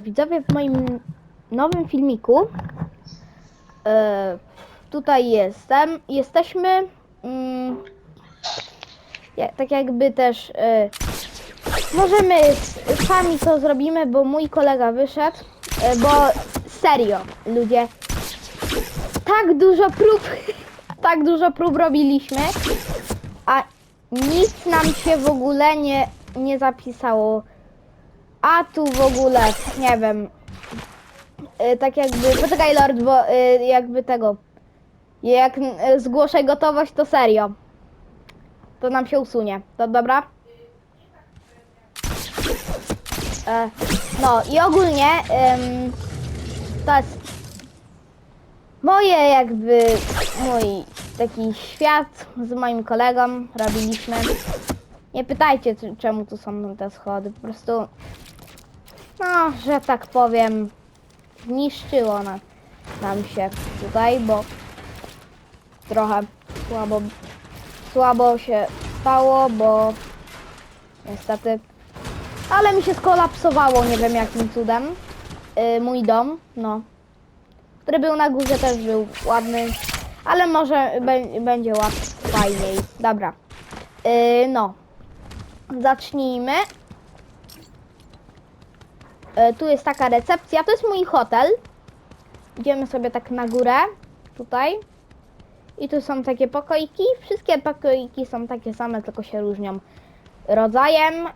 Widzowie, w moim nowym filmiku e, tutaj jestem. Jesteśmy mm, ja, tak jakby też e, możemy sami to zrobimy, bo mój kolega wyszedł, e, bo serio, ludzie, tak dużo prób, tak dużo prób robiliśmy, a nic nam się w ogóle nie, nie zapisało. A tu w ogóle, nie wiem. Y, tak jakby. Poczekaj Lord, bo y, jakby tego. Jak y, zgłoszę gotowość, to serio. To nam się usunie. To dobra? E, no i ogólnie ym, to jest moje jakby mój taki świat z moim kolegą robiliśmy. Nie pytajcie czemu tu są te schody, po prostu no, że tak powiem zniszczyło na, nam się tutaj, bo trochę słabo słabo się stało, bo niestety ale mi się skolapsowało, nie wiem jakim cudem yy, mój dom, no który był na górze też był ładny, ale może będzie ład fajniej. Dobra. Yy, no. Zacznijmy. Yy, tu jest taka recepcja. To jest mój hotel. Idziemy sobie tak na górę. Tutaj. I tu są takie pokoiki. Wszystkie pokoiki są takie same, tylko się różnią rodzajem. Yy,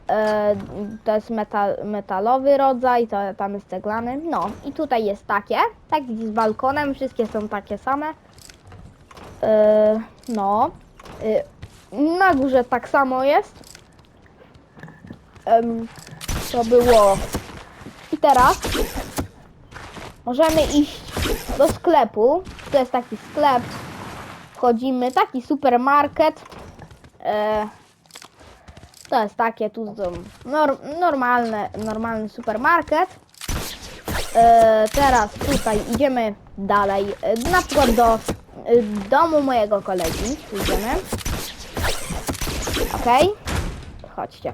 to jest metal, metalowy rodzaj, to tam jest ceglany. No i tutaj jest takie. Tak z balkonem. Wszystkie są takie same. Yy, no. Yy, na górze tak samo jest. Em, to było. I teraz możemy iść do sklepu. To jest taki sklep. Wchodzimy, taki supermarket. E, to jest takie tu są nor, normalne, normalny supermarket. E, teraz tutaj idziemy dalej. E, na przykład do e, domu mojego kolegi. Tu Idziemy. Okej. Chodźcie.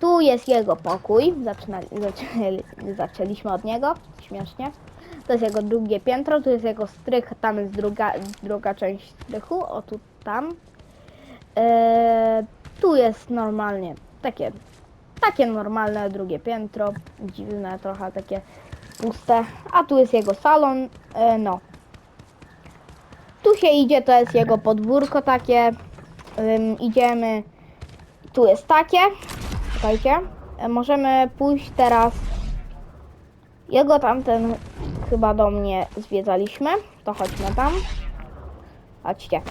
Tu jest jego pokój. Zaczęli, zaczęliśmy od niego. Śmiesznie. To jest jego drugie piętro. Tu jest jego strych. Tam jest druga, druga część strychu. O tu, tam. Eee, tu jest normalnie takie, takie normalne drugie piętro. Dziwne, trochę takie puste. A tu jest jego salon. E, no. Tu się idzie, to jest jego podwórko takie. Idziemy. Tu jest takie. Czekajcie. E, możemy pójść teraz. Jego tamten chyba do mnie zwiedzaliśmy. To chodźmy tam. Chodźcie.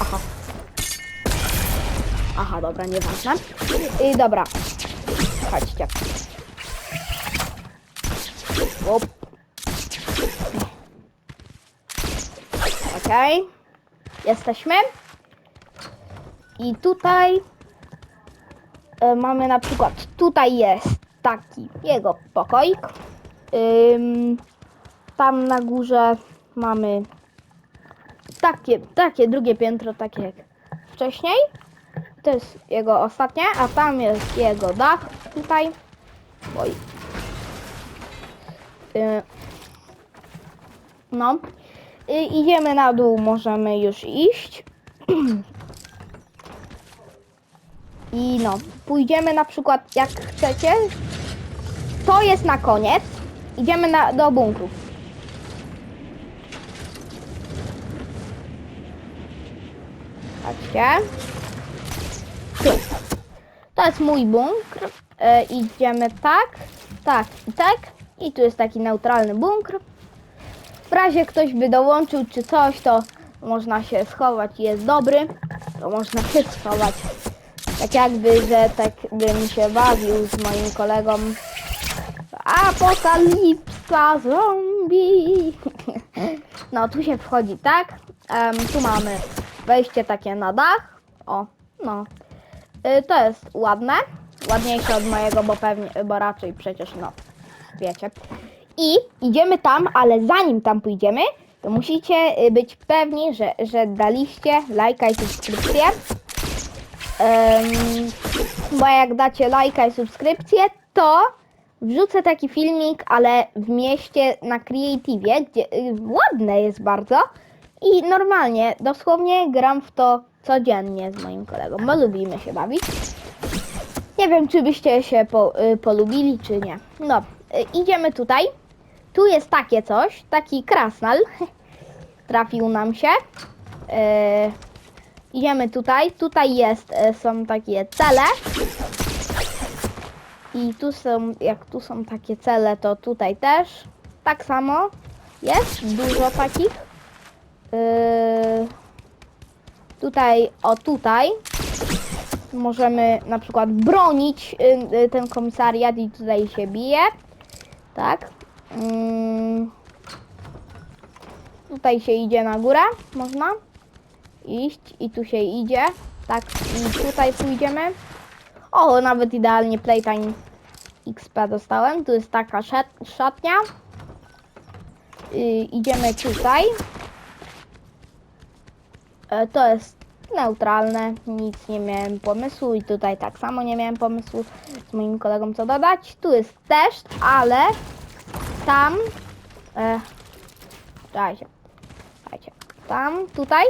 Aha. Aha, dobra, nieważne. I dobra. Chodźcie. Op. Okej. Jesteśmy. I tutaj e, mamy na przykład, tutaj jest taki jego pokoik. Ym, tam na górze mamy takie, takie drugie piętro, takie jak wcześniej. To jest jego ostatnie, a tam jest jego dach tutaj. Oj. Y, no. Idziemy na dół, możemy już iść. I no, pójdziemy na przykład jak chcecie. To jest na koniec. Idziemy na, do bunkrów. Patrzcie. Tu. To jest mój bunkr. E, idziemy tak, tak i tak. I tu jest taki neutralny bunkr. W razie ktoś by dołączył czy coś, to można się schować i jest dobry. To można się schować. Tak jakby, że tak bym się bawił z moim kolegą. Apokalipsa zombie. No, tu się wchodzi tak. Em, tu mamy wejście takie na dach. O, no. Y, to jest ładne. Ładniejsze od mojego, bo pewnie, bo raczej przecież, no, wiecie. I idziemy tam, ale zanim tam pójdziemy, to musicie y, być pewni, że, że daliście lajka i subskrypcję. Em, bo jak dacie lajka i subskrypcję, to wrzucę taki filmik, ale w mieście na Creative, gdzie y, ładne jest bardzo i normalnie, dosłownie gram w to codziennie z moim kolegą, bo lubimy się bawić. Nie wiem, czy byście się po, y, polubili, czy nie. No, y, idziemy tutaj. Tu jest takie coś, taki krasnal. Trafił nam się. Y, idziemy tutaj. Tutaj jest, y, są takie cele. I tu są, jak tu są takie cele, to tutaj też. Tak samo jest, dużo takich. Yy, tutaj, o tutaj, możemy na przykład bronić y, y, ten komisariat i tutaj się bije. Tak. Mm. Tutaj się idzie na górę, można iść i tu się idzie. Tak, i tutaj pójdziemy. O, nawet idealnie Playtime XP dostałem. Tu jest taka szat- szatnia. Y, idziemy tutaj. E, to jest neutralne, nic nie miałem pomysłu i tutaj tak samo nie miałem pomysłu z moim kolegą co dodać. Tu jest też, ale tam e, czekajcie, czekajcie, tam, tutaj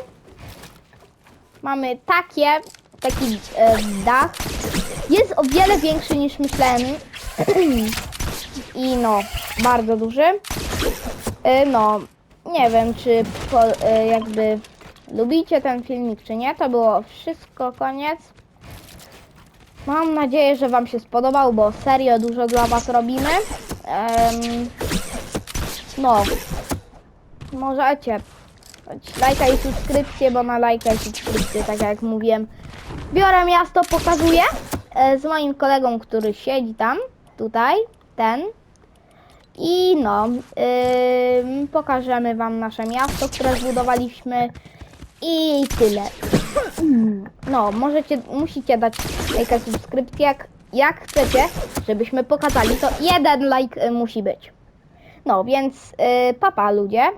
mamy takie, taki e, dach. Jest o wiele większy niż myślałem i no, bardzo duży. E, no, nie wiem czy po, e, jakby lubicie ten filmik czy nie. To było wszystko, koniec. Mam nadzieję, że Wam się spodobał, bo serio dużo dla Was robimy. Em, no, możecie dać lajka i subskrypcję, bo na lajka i subskrypcję, tak jak mówiłem, biorę miasto, pokazuję e, z moim kolegą, który siedzi tam, tutaj, ten. I no, ym, pokażemy Wam nasze miasto, które zbudowaliśmy i tyle. No, możecie, musicie dać lajka subskrypcję, jak, jak chcecie, żebyśmy pokazali, to jeden like y, musi być. No, więc yy, papa ludzie.